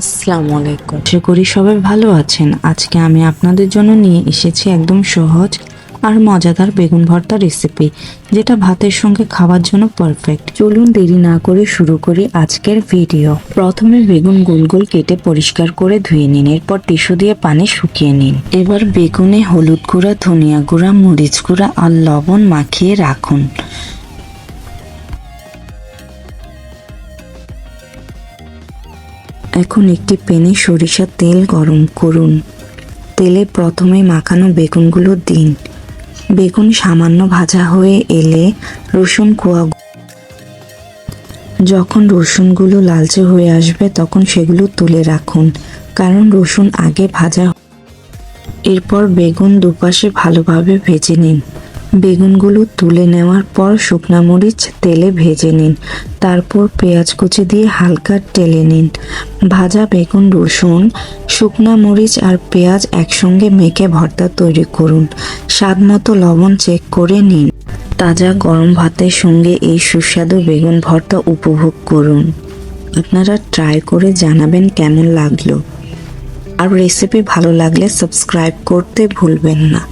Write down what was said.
আসসালামু আলাইকুম। আশা করি সবাই ভালো আছেন। আজকে আমি আপনাদের জন্য নিয়ে এসেছি একদম সহজ আর মজাদার বেগুন ভর্তা রেসিপি যেটা ভাতের সঙ্গে খাওয়ার জন্য পারফেক্ট চলুন দেরি না করে শুরু করি আজকের ভিডিও প্রথমে বেগুন গোল গোল কেটে পরিষ্কার করে ধুয়ে নিন। এরপর টিস্যু দিয়ে পানি শুকিয়ে নিন। এবার বেগুনে হলুদ গুঁড়া, ধনিয়া গুঁড়া, মরিচ গুঁড়া আর লবণ মাখিয়ে রাখুন। এখন একটি প্যানে সরিষার তেল গরম করুন। তেলে প্রথমে মাখানো বেগুনগুলো দিন। বেগুন সামান্য ভাজা হয়ে এলে রসুন কোয়া যখন রসুনগুলো লালচে হয়ে আসবে তখন সেগুলো তুলে রাখুন, কারণ রসুন আগে ভাজা এরপর বেগুন দুপাশে ভালোভাবে ভেজে নিন। বেগুনগুলো তুলে নেওয়ার পর শুকনা মরিচ তেলে ভেজে নিন। তারপর পেঁয়াজ কুচি দিয়ে হালকা টেলে নিন। ভাজা বেগুন, রসুন, শুকনা মরিচ আর পেঁয়াজ একসঙ্গে মেখে ভর্তা তৈরি করুন। স্বাদ মতো লবণ চেক করে নিন। তাজা গরম ভাতের সঙ্গে এই সুস্বাদু বেগুন ভর্তা উপভোগ করুন। আপনারা ট্রাই করে জানাবেন কেমন লাগল। আর রেসিপি ভালো লাগলে সাবস্ক্রাইব করতে ভুলবেন না।